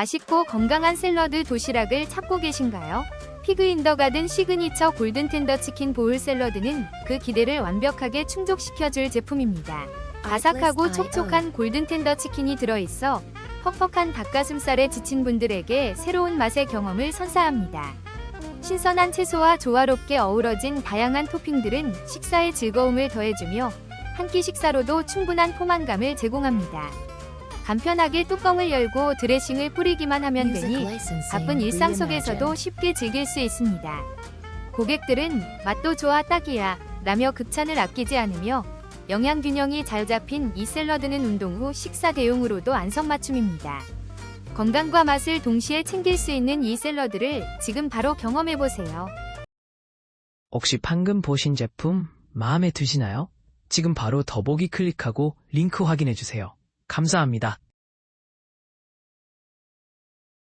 맛있고 건강한 샐러드 도시락을 찾고 계신가요? 피그 인더 가든 시그니처 골든 텐더 치킨 보울 샐러드는 그 기대를 완벽하게 충족시켜줄 제품입니다. 바삭하고 촉촉한 골든 텐더 치킨이 들어있어 퍽퍽한 닭가슴살에 지친 분들에게 새로운 맛의 경험을 선사합니다. 신선한 채소와 조화롭게 어우러진 다양한 토핑들은 식사의 즐거움을 더해주며 한 끼 식사로도 충분한 포만감을 제공합니다. 간편하게 뚜껑을 열고 드레싱을 뿌리기만 하면 되니 바쁜 일상 속에서도 쉽게 즐길 수 있습니다. 고객들은 맛도 좋아 딱이야 라며 극찬을 아끼지 않으며 영양 균형이 잘 잡힌 이 샐러드는 운동 후 식사 대용으로도 안성맞춤입니다. 건강과 맛을 동시에 챙길 수 있는 이 샐러드를 지금 바로 경험해 보세요. 혹시 방금 보신 제품 마음에 드시나요? 지금 바로 더보기 클릭하고 링크 확인해 주세요. 감사합니다.